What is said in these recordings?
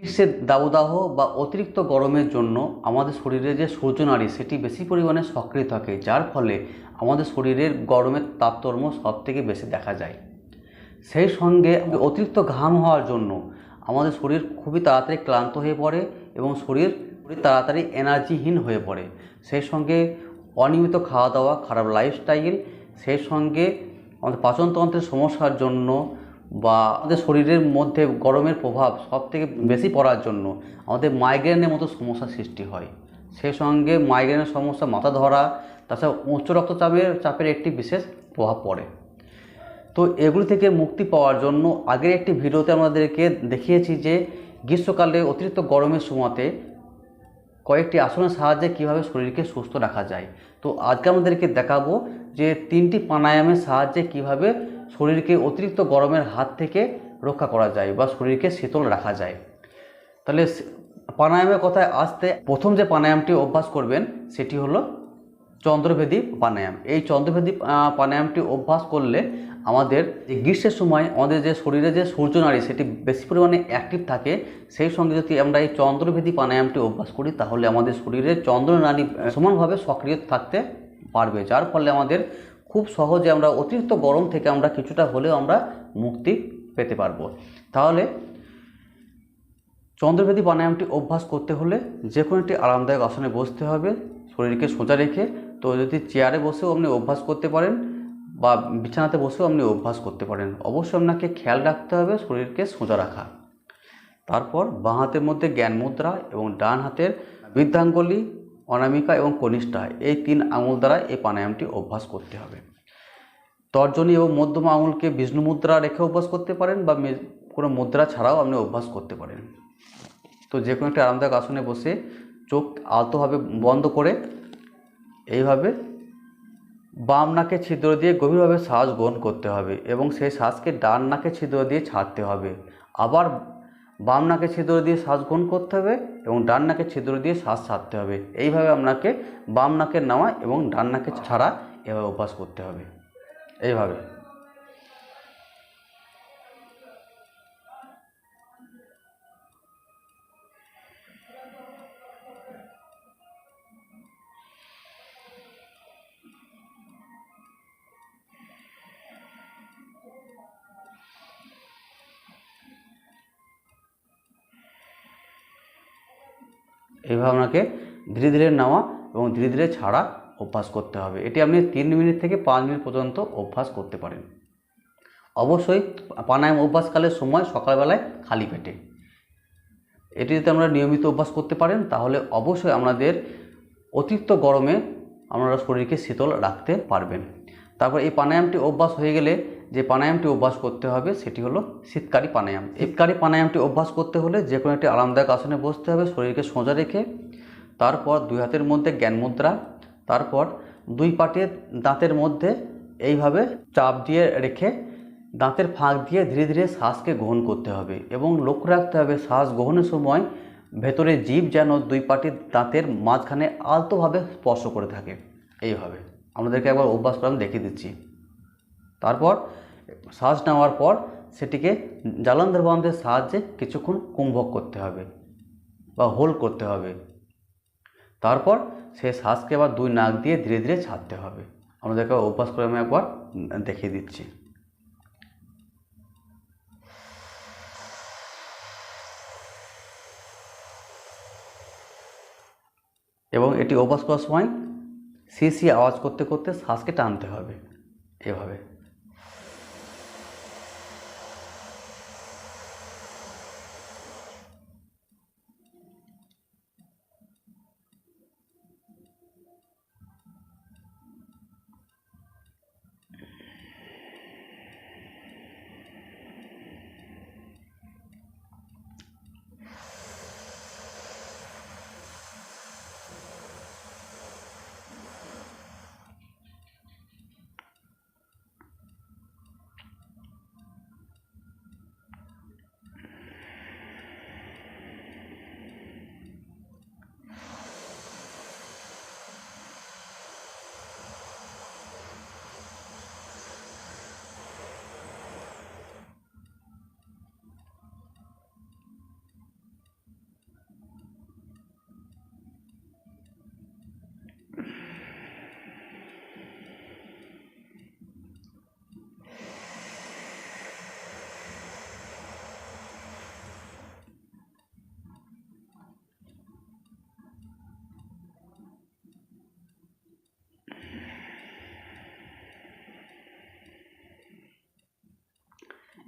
গ্রীষ্মের দাবদাহ বা অতিরিক্ত গরমের জন্য আমাদের শরীরে যে সূর্যনাড়ি সেটি বেশি পরিমাণে সক্রিয় থাকে, যার ফলে আমাদের শরীরের গরমের তাপতর্ম সব থেকে বেশি দেখা যায়। সেই সঙ্গে অতিরিক্ত ঘাম হওয়ার জন্য আমাদের শরীর খুবই তাড়াতাড়ি ক্লান্ত হয়ে পড়ে এবং শরীর তাড়াতাড়ি এনার্জিহীন হয়ে পড়ে। সেই সঙ্গে অনিয়মিত খাওয়া দাওয়া, খারাপ লাইফস্টাইল সেই সঙ্গে আমাদের পাচনতন্ত্রের সমস্যার জন্য বা আমাদের শরীরের মধ্যে গরমের প্রভাব সব থেকে বেশি পড়ার জন্য আমাদের মাইগ্রেনের মতো সমস্যা সৃষ্টি হয়। সেই সঙ্গে মাইগ্রেনের সমস্যা মাথা ধরা, তাছাড়া উচ্চ রক্তচাপের চাপের একটি বিশেষ প্রভাব পড়ে। তো এগুলি থেকে মুক্তি পাওয়ার জন্য আগের একটি ভিডিওতে আমাদেরকে দেখিয়েছি যে গ্রীষ্মকালে অতিরিক্ত গরমের সময়তে কয়েকটি আসনের সাহায্যে কীভাবে শরীরকে সুস্থ রাখা যায়। তো আজকে আমাদেরকে দেখাবো যে তিনটি প্রাণায়ামের সাহায্যে কীভাবে শরীরকে অতিরিক্ত গরমের হাত থেকে রক্ষা করা যায় বা শরীরকে শীতল রাখা যায়। তাহলে প্রাণায়ামের কথায় আসতে প্রথম যে প্রাণায়ামটি অভ্যাস করবেন সেটি হলো চন্দ্রভেদী প্রাণায়াম। এই চন্দ্রভেদী প্রাণায়ামটি অভ্যাস করলে আমাদের এই গ্রীষ্মের সময় আমাদের যে শরীরে যে সূর্যনাড়ি সেটি বেশি পরিমাণে অ্যাক্টিভ থাকে সেই সঙ্গে যদি আমরা এই চন্দ্রভেদী প্রাণায়ামটি অভ্যাস করি তাহলে আমাদের শরীরে চন্দ্রনাড়ি আহ, সমানভাবে সক্রিয় থাকতে পারবে। যার ফলে আমাদের খুব সহজে আমরা অতিরিক্ত গরম থেকে আমরা কিছুটা হলেও আমরা মুক্তি পেতে পারব। তাহলে চন্দ্রভেদী প্রাণায়ামটি অভ্যাস করতে হলে যে কোনো একটি আরামদায়ক আসনে বসতে হবে, শরীরকে সোজা রেখে। তো যদি চেয়ারে বসেও আপনি অভ্যাস করতে পারেন বা বিছানাতে বসেও আপনি অভ্যাস করতে পারেন, অবশ্যই আপনাকে খেয়াল রাখতে হবে শরীরকে সোজা রাখা। তারপর বাঁ হাতের মধ্যে জ্ঞান মুদ্রা এবং ডান হাতের বৃদ্ধাঙ্গুলি অনামিকা এবং কনিষ্ঠা, এই তিন আঙুল দ্বারা এই প্রাণায়ামটি অভ্যাস করতে হবে। তর্জনী এবং মধ্যম আঙুলকে বিষ্ণু মুদ্রা রেখে অভ্যাস করতে পারেন বা কোনো মুদ্রা ছাড়াও আপনি অভ্যাস করতে পারেন। তো যে কোনো একটা আরামদায়ক আসনে বসে চোখ আলতোভাবে বন্ধ করে এইভাবে বাম নাকে ছিদ্র দিয়ে গভীরভাবে শ্বাস গ্রহণ করতে হবে এবং সেই শ্বাসকে ডান নাকে ছিদ্র দিয়ে ছাড়তে হবে। আবার বাম নাকে ছিদ্র দিয়ে শ্বাস গ্রহণ করতে হবে এবং ডান নাকে ছিদ্র দিয়ে শ্বাস ছাড়তে হবে। এইভাবে আপনাকে বাম নাকের নেওয়া এবং ডান নাকে ছাড়া এভাবে অভ্যাস করতে হবে। এইভাবে। এইভাবে আপনাকে ধীরে ধীরে নেওয়া এবং ধীরে ধীরে ছাড়া অভ্যাস করতে হবে। এটি আপনি তিন মিনিট থেকে পাঁচ মিনিট পর্যন্ত অভ্যাস করতে পারেন। অবশ্যই প্রাণায়াম অভ্যাসকালের সময় সকালবেলায় খালি পেটে। এটি যদি আমরা নিয়মিত অভ্যাস করতে পারেন, তাহলে অবশ্যই আমাদের অতিরিক্ত গরমে আপনারা শরীরকে শীতল রাখতে পারবেন। তারপর এই প্রাণায়ামটি অভ্যাস হয়ে গেলে যে প্রাণায়ামটি অভ্যাস করতে হবে সেটি হলো শীতকারী প্রাণায়াম। শীতকারী প্রাণায়ামটি অভ্যাস করতে হলে যে কোনো একটি আরামদায়ক আসনে বসতে হবে, শরীরকে সোজা রেখে, তারপর দুই হাতের মধ্যে জ্ঞান মুদ্রা, তারপর দুই পাটের দাঁতের মধ্যে এইভাবে চাপ দিয়ে রেখে দাঁতের ফাঁক দিয়ে ধীরে ধীরে শ্বাসকে গ্রহণ করতে হবে এবং লক্ষ্য রাখতে হবে শ্বাস গ্রহণের সময় ভেতরে জীব যেন দুই পাটির দাঁতের মাঝখানে আলতোভাবে স্পর্শ করে থাকে। এইভাবে। আমাদেরকে একবার অভ্যাস করে আমি দেখিয়ে দিচ্ছি। তারপর শ্বাস নেওয়ার পর সেটিকে জালন্ধর বন্ধের সাহায্যে কিছুক্ষণ কুম্ভক করতে হবে বা হোল করতে হবে। তারপর সে শ্বাসকে আবার দুই নাক দিয়ে ধীরে ধীরে ছাড়তে হবে। আমাদেরকে অভ্যাস করে আমি একবার দেখিয়ে দিচ্ছি। এবং এটি অভ্যাস করার সময় সি সি আওয়াজ করতে করতে শ্বাসকে টানতে হবে। এভাবে।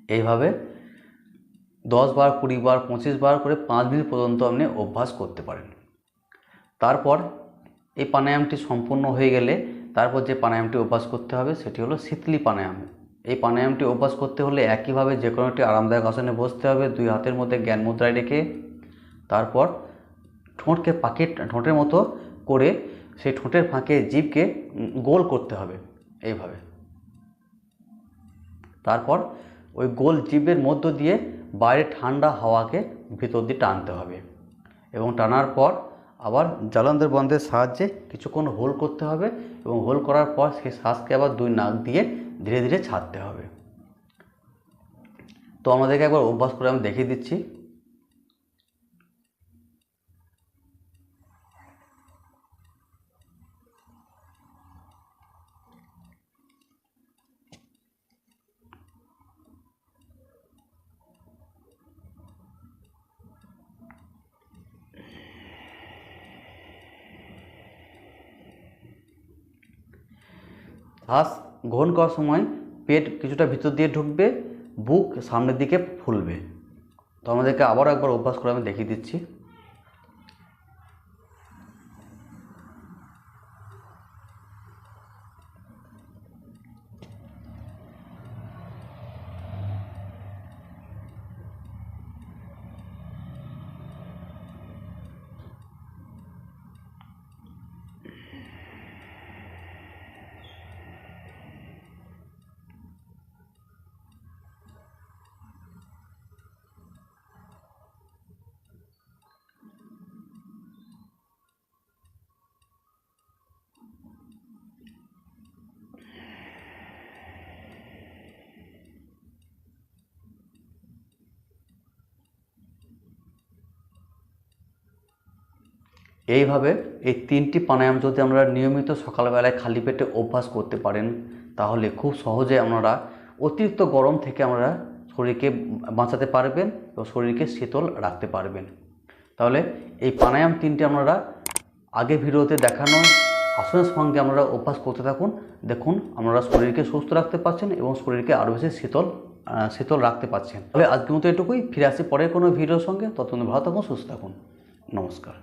এইভাবে দশ বার কুড়ি বার পঁচিশ বার করে পাঁচ মিনিট পর্যন্ত আপনি অভ্যাস করতে পারেন। তারপর এই প্রাণায়ামটি সম্পূর্ণ হয়ে গেলে তারপর যে প্রাণায়ামটি অভ্যাস করতে হবে সেটি হলো শীতলি প্রাণায়াম। এই প্রাণায়ামটি অভ্যাস করতে হলে একইভাবে যে কোনো একটি আরামদায়ক আসনে বসতে হবে দুই হাতের মধ্যে জ্ঞান মুদ্রায় রেখে তারপর ঠোঁটকে পাকে ঠোঁটের মতো করে সেই ঠোঁটের ফাঁকে উম, গোল করতে হবে এইভাবে। তারপর ওই গোল জিভের মধ্য দিয়ে বাইরে ঠান্ডা হাওয়াকে ভিতর দিয়ে টানতে হবে এবং টানার পর আবার জলান্তর বন্ধের সাহায্যে কিছুক্ষণ হোল করতে হবে এবং হোল করার পর সেই শ্বাসকে আবার দুই নাক দিয়ে ধীরে ধীরে ছাড়তে হবে। তো আমাদেরকে একবার অভ্যাস করে আমি দেখিয়ে দিচ্ছি। শ্বাস গ্রহণ করার সময় পেট কিছুটা ভিতর দিয়ে ঢুকবে, বুক সামনের দিকে ফুলবে। তো আমাদেরকে আবারও একবার অভ্যাস করে আমি দেখিয়ে দিচ্ছি। এইভাবে এই তিনটি প্রাণায়াম যদি আমরা নিয়মিত সকালবেলায় খালি পেটে অভ্যাস করতে পারেন, তাহলে খুব সহজে আপনারা অতিরিক্ত গরম থেকে আমরা শরীরকে বাঁচাতে পারবেন এবং শরীরকে শীতল রাখতে পারবেন। তাহলে এই প্রাণায়াম তিনটি আপনারা আগে ভিডিওতে দেখানো, আসনের সঙ্গে আপনারা অভ্যাস করতে থাকুন, দেখুন আপনারা শরীরকে সুস্থ রাখতে পারছেন এবং শরীরকে আরও বেশি শীতল শীতল রাখতে পারছেন। তাহলে আজকের মতো এটুকুই, ফিরে আসি পরের কোনো ভিডিওর সঙ্গে, ততক্ষণ ভালো থাকুন, সুস্থ থাকুন। নমস্কার।